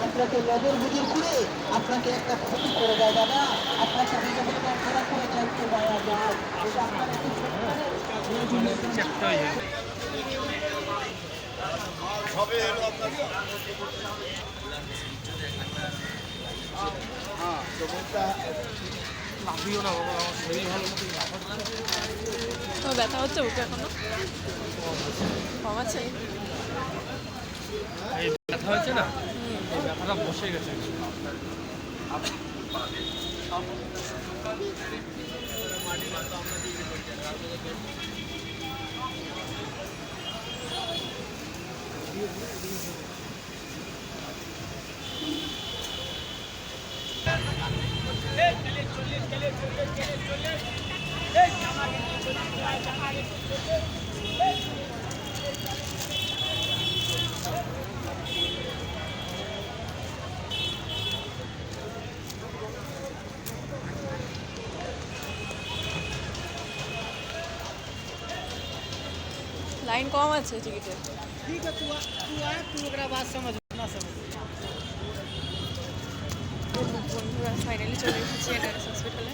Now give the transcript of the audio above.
আপনাকে আপনার নজর বুঝির করে আপনাকে একটা ক্ষতি করে দেয় বাবা আপনাকে খারাপ করে চাইতে দেওয়া যায় এটা আপনার একটু তো ব্যথা হচ্ছে বুকে এখনও? কম আছে? এই ব্যথা হয়েছে না? এই ব্যথাটা বসে গেছে। লাইন কম আছে টিকিটের ठीक है तू आ तू आ तू ओकरा बात समझ ना समझ বন্ধুরা ফাইনালি চলে এসেছি এটার হসপিটালে